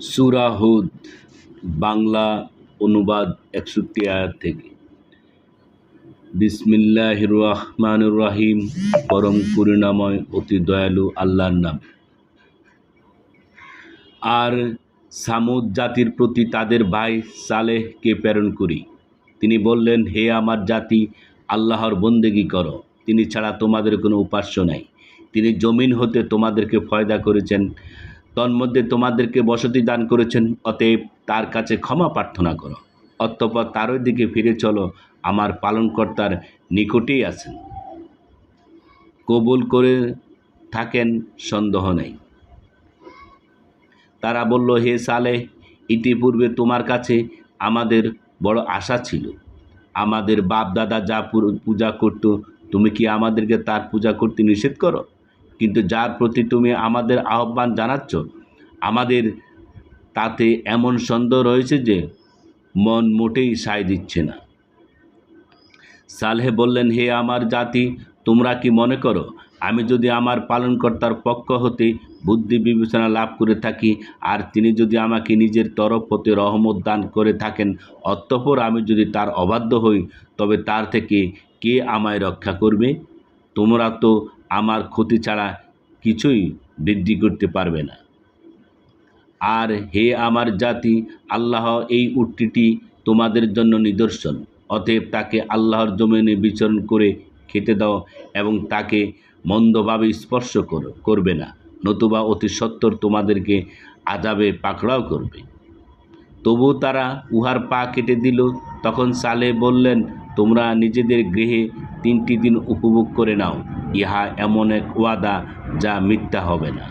সূরা হুদ, বাংলা অনুবাদ একষট্টি আয়াত থেকে। বিসমিল্লাহির রহমানির রহিম পরম করুণাময়, অতি দয়ালু আল্লাহর নাম। আর সামুদ জাতির প্রতি তাদের ভাই সালেহকে প্রেরণ করি। তিনি বললেন, হে আমার জাতি, আল্লাহর বন্দেগী করো। তিনি ছাড়া তোমাদের কোনো উপাস্য নাই। তিনি জমিন হতে তোমাদেরকে ফয়দা করেছেন। তন্মধ্যে তোমাদেরকে বসতি দান করেছেন, অতএব তার কাছে ক্ষমা প্রার্থনা করো। অতঃপর তারই দিকে ফিরে চলো, আমার পালনকর্তার নিকটেই আছেন। কবুল করে থাকেন, সন্দেহ নেই। তারা বলল, হে সালে ইতিপূর্বে তোমার কাছে আমাদের বড় আশা ছিল। আমাদের বাপ দাদা যা পূজা করত, তুমি কি আমাদেরকে তার পূজা করতে নিষেধ করো? কিন্তু যার প্রতি তুমি আমাদের আহ্বান জানাচ্ছ, আমাদের তাতে এমন সন্দেহ রয়েছে যে মন মোটেই সায় দিচ্ছে না। সালেহ বললেন, হে আমার জাতি, তোমরা কি মনে করো, আমি যদি আমার পালনকর্তার পক্ষ হতে বুদ্ধি বিবেচনা লাভ করে থাকি, আর তিনি যদি আমাকে নিজের তরফ হতে রহমত দান করে থাকেন, অতঃপর আমি যদি তার অবাধ্য হই, তবে তার থেকে কে আমায় রক্ষা করবে? তোমরা তো আমার ক্ষতি ছাড়া কিছুই বৃদ্ধি করতে পারবে না। আর হে আমার জাতি, আল্লাহ এই উটটিটি তোমাদের জন্য নিদর্শন। অতএব তাকে আল্লাহর জমিনে বিচরণ করে খেতে দাও এবং তাকে মন্দভাবে স্পর্শ করো, করবে না, নতুবা অতি সত্বর তোমাদেরকে আজাবে পাকড়াও করবে। তবু তারা উহার পা কেটে দিল। তখন সালে বললেন, তোমরা নিজেদের গৃহে তিনটি দিন উপভোগ করে নাও। ইহা এমন এক ওয়াদা যা মিথ্যা হবে না।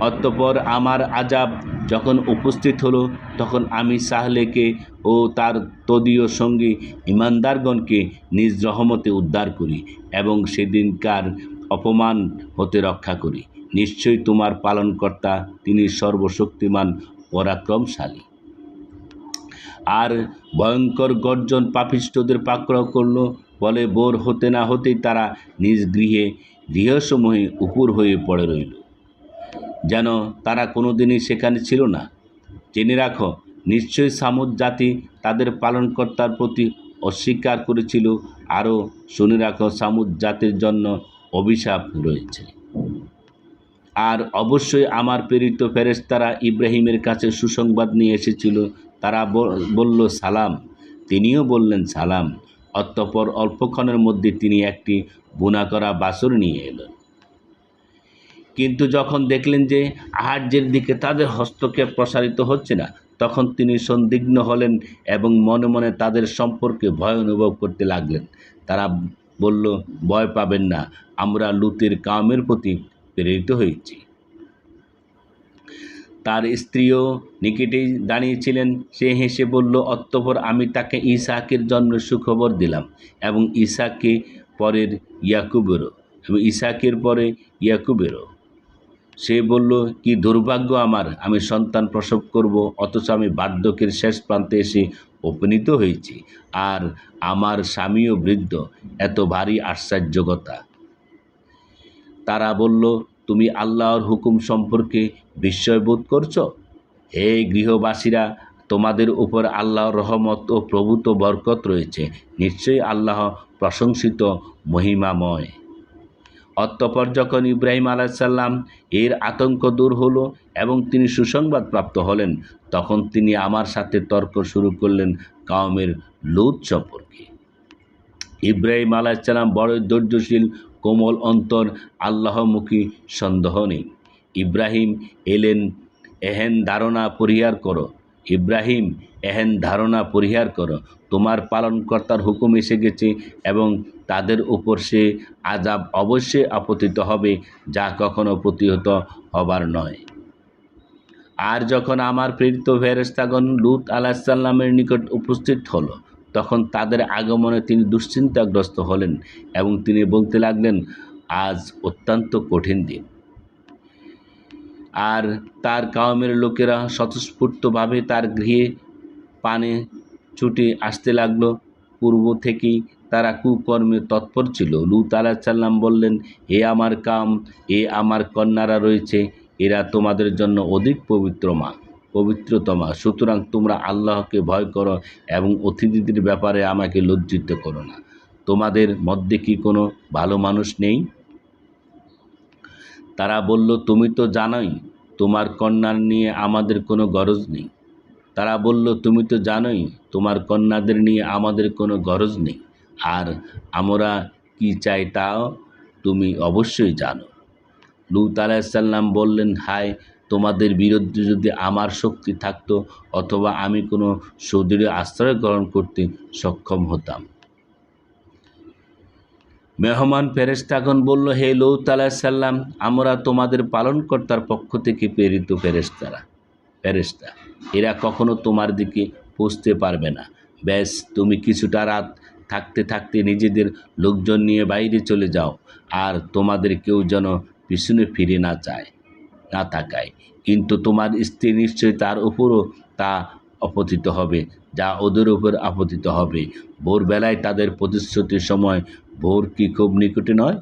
অতঃপর আমার আজাব যখন উপস্থিত হলো, তখন আমি সাহলেকে ও তার তদীয় সঙ্গী ইমানদারগণকে নিজ রহমতে উদ্ধার করি এবং সেদিনকার অপমান হতে রক্ষা করি। নিশ্চয়ই তোমার পালনকর্তা, তিনি সর্বশক্তিমান পরাক্রমশালী। আর ভয়ঙ্কর গর্জন পাপিষ্ঠদের পাকড়াও করল, বলে বোর হতে না হতেই তারা নিজ গৃহে গৃহসমূহে উপর হয়ে পড়ে রইল। যেন তারা কোনোদিনই সেখানে ছিল না। জেনে রাখো নিশ্চয়ই সামুদ জাতি তাদের পালনকর্তার প্রতি অস্বীকার করেছিল। আরও শুনে রাখো, সামুদ জাতির জন্য অভিশাপ রয়েছে। আর অবশ্যই আমার প্রেরিত ফেরেশতারা ইব্রাহিমের কাছে সুসংবাদ নিয়ে এসেছিল। তারা বলল, সালাম। তিনিও বললেন, সালাম। অতঃপর অল্পক্ষণের মধ্যে তিনি একটি বোনা করা বাসর নিয়ে এলেন। কিন্তু যখন দেখলেন যে আহার্যের দিকে তাদের হস্তক্ষেপ প্রসারিত হচ্ছে না, তখন তিনি সন্দিগ্ন হলেন এবং মনে মনে তাদের সম্পর্কে ভয় অনুভব করতে লাগলেন। তারা বলল, ভয় পাবেন না, আমরা লুতের কামের প্রতি প্রেরিত হয়েছি। তার স্ত্রীও নিকটেই দাঁড়িয়েছিলেন। সে হেসে বলল, অতঃপর আমি তাকে ইসাকের জন্য সুখবর দিলাম এবং ইসাকে পরের ইয়াকুবেরও এবং ইসাকের পরে ইয়াকুবেরও। সে বলল, কি দুর্ভাগ্য আমার, আমি সন্তান প্রসব করব, অথচ আমি বার্ধক্যের শেষ প্রান্তে এসে উপনীত হয়েছি। আর আমার স্বামীও বৃদ্ধ, এত ভারী আশ্চর্যকতা। তারা বলল, তুমি আল্লাহর হুকুম সম্পর্কে বিস্ময়বোধ করছ? হে গৃহবাসীরা, তোমাদের উপর আল্লাহর রহমত ও প্রভূত বরকত রয়েছে। নিশ্চয়ই আল্লাহ প্রশংসিত মহিমাময়। অতঃপর যখন ইব্রাহিম আলাইসাল্লাম এর আতঙ্ক দূর হলো এবং তিনি সুসংবাদ প্রাপ্ত হলেন, তখন তিনি আমার সাথে তর্ক শুরু করলেন কাউমের লুত সম্পর্কে। ইব্রাহিম আলাইসাল্লাম বড়ই ধৈর্যশীল কোমল অন্তর আল্লাহমুখী সন্দেহ নেই। ইব্রাহিম এলেন, এহেন ধারণা পরিহার করো। ইব্রাহিম, এহেন ধারণা পরিহার করো। তোমার পালনকর্তার হুকুম এসে গেছে এবং তাদের উপর সে আজাব অবশ্যই আপতিত হবে, যা কখনো প্রতিহত হবার নয়। আর যখন আমার প্রেরিত ফেরেস্তাগণ লুত আলাহিসাল্লামের নিকট উপস্থিত হলো তখন তাদের আগমনে তিনি দুশ্চিন্তাগ্রস্ত হলেন এবং তিনি বলতে লাগলেন, আজ অত্যন্ত কঠিন দিন। আর তার কাউমের লোকেরা স্বতঃস্ফূর্তভাবে তার গৃহে পানে ছুটে আসতে লাগল। পূর্ব থেকেই তারা কুকর্মে তৎপর ছিল। লুত আলাহিসাল্লাম বললেন এ আমার কাম এ আমার কন্যারা রয়েছে। এরা তোমাদের জন্য অধিক পবিত্রমা পবিত্রতমা। সুতরাং তোমরা আল্লাহকে ভয় করো এবং অতিথিদের ব্যাপারে আমাকে লজ্জিত করো না। তোমাদের মধ্যে কি কোনো ভালো মানুষ নেই? তারা বলল, তুমি তো জানোই, তোমার কন্যার নিয়ে আমাদের কোনো গরজ নেই। তারা বলল, তুমি তো জানোই, তোমার কন্যাদের নিয়ে আমাদের কোনো গরজ নেই। আর আমরা কি চাই তাও তুমি অবশ্যই জানো। লুত আলাইসাল্লাম বললেন, হায় তোমাদের বিরুদ্ধে যদি আমার শক্তি থাকতো অথবা আমি কোনো সুদৃঢ় আশ্রয় গ্রহণ করতে সক্ষম হতাম। মেহমান ফেরেস্তাগণ বলল, হে লৌত আলাইসাল্লাম আমরা তোমাদের পালনকর্তার পক্ষ থেকে প্রেরিত ফেরেস্তারা ফেরেস্তা এরা কখনো তোমার দিকে পৌঁছতে পারবে না। ব্যাস, তুমি কিছুটা রাত থাকতে থাকতে নিজেদের লোকজন নিয়ে বাইরে চলে যাও, আর তোমাদের কেউ যেন পিছনে ফিরে না চায়। না তাকায় কিন্তু তোমার স্ত্রী নিশ্চয়ই তার উপরও তা অপতিত হবে, যা ওদের উপর আপতিত হবে। ভোরবেলায় তাদের প্রতিশ্রুতির সময় ভোর কি খুব নিকটে নয়?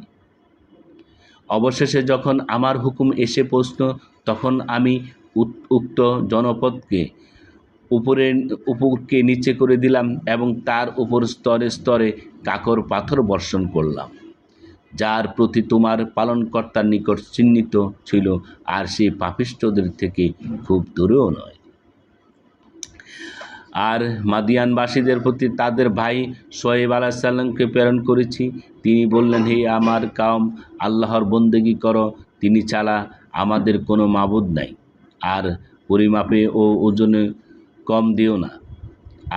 অবশেষে যখন আমার হুকুম এসে পৌঁছল তখন আমি উক্ত জনপদকে উপরে, উপরকে নিচে করে দিলাম এবং তার উপর স্তরে স্তরে কাকর পাথর বর্ষণ করলাম। যার প্রতি তোমার পালনকর্তার নিকট চিহ্নিত ছিল, আর সেই পাপিষ্ঠদের থেকে খুব দূরেও নয়। আর মাদিয়ানবাসীদের প্রতি তাদের ভাই সোয়েব আলাহিসাল্লামকে প্রেরণ করেছি। তিনি বললেন, হে আমার কাম আল্লাহর বন্দেগী করো। তিনি ছাড়া আমাদের কোনো মাবুদ নাই। আর পরিমাপে ও ওজনে কম দিও না।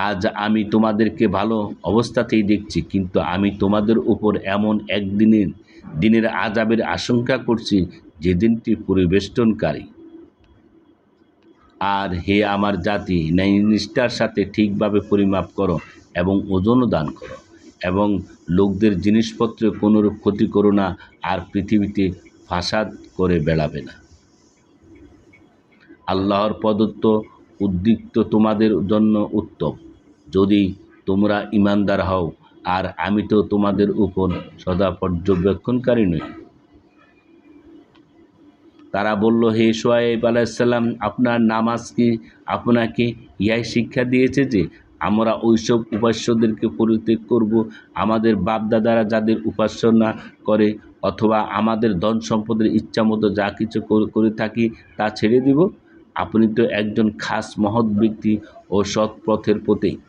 আজ আমি তোমাদেরকে ভালো অবস্থাতেই দেখছি, কিন্তু আমি তোমাদের উপর এমন একদিনের, দিনের আজাবের আশঙ্কা করছি যে দিনটি পরিবেষ্টনকারী। আর হে আমার জাতি ন্যায় নিষ্ঠার সাথে ঠিকভাবে পরিমাপ করো এবং ওজনও দান করো, এবং লোকদের জিনিসপত্রে কোনোরূপ ক্ষতি করো না, আর পৃথিবীতে ফাসাদ করে বেড়াবে না। আল্লাহর প্রদত্ত উদ্দীপ্ত তোমাদের জন্য উত্তম। যদি তোমরা ইমানদার হও, আর আমি তো তোমাদের উপর সদা পর্যবেক্ষণকারী নই। তারা বলল, হে সোয়াইব আলাইসাল্লাম আপনার নামাজ কি আপনাকে ইহাই শিক্ষা দিয়েছে যে আমরা ওইসব উপাস্যদেরকে পরিত্যাগ করব, আমাদের বাপদাদারা যাদের উপাসনা করে অথবা আমাদের ধন সম্পদের ইচ্ছা মতো যা কিছু করে থাকি তা ছেড়ে দিব? আপনি তো একজন খাস মহৎ ব্যক্তি ও সৎ পথের প্রতীক।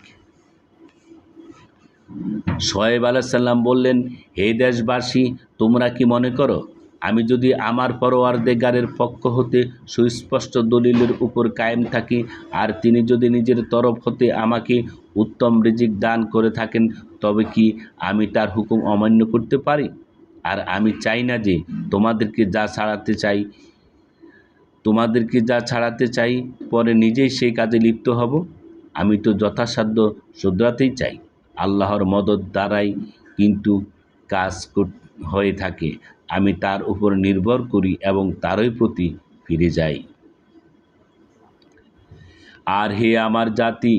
সোয়েব আলাইসাল্লাম বললেন, হে দেশবাসী, তোমরা কি মনে করো, আমি যদি আমার পরওয়ারদেগারের পক্ষ হতে সুস্পষ্ট দলিলের উপর কায়েম থাকি, আর তিনি যদি নিজের তরফ হতে আমাকে উত্তম রিজিক দান করে থাকেন, তবে কি আমি তার হুকুম অমান্য করতে পারি? আর আমি চাই না যে তোমাদেরকে যা ছাড়াতে চাই তোমাদেরকে যা ছাড়াতে চাই, পরে নিজেই সেই কাজে লিপ্ত হব। আমি তো যথাসাধ্য শুধরাতেই চাই। আল্লাহর মদত দ্বারাই কিন্তু কাজ হয়ে থাকে। আমি তার উপর নির্ভর করি এবং তারই প্রতি ফিরে যাই। আর হে আমার জাতি,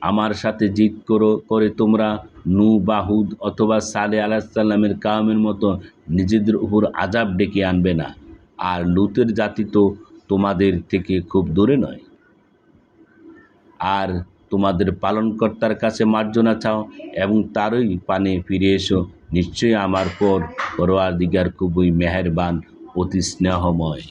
আমার সাথে জিত করো, করে তোমরা নু, বাহুদ অথবা সালে আলাহিসাল্লামের কামের মতো নিজেদের উপর আজাব ডেকে আনবে না। আর লুতের জাতি তো তোমাদের থেকে খুব দূরে নয়। আর তোমাদের পালনকর্তার কাছে মার্জনা চাও এবং তারই পানে ফিরে এসো, নিশ্চয়ই আমার পর পরোয়ার দিগার খুবই মেহেরবান, অতি স্নেহময়।